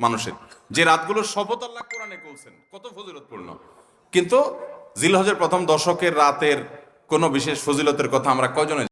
মানুষের। যে রাতগুলো শপথ আল্লাহ কোরআনে বলছেন কত ফজিলতপূর্ণ। কিন্তু জিলহজের প্রথম দশকের রাতের কোনো বিশেষ ফজিলতের কথা আমরা কয়জনে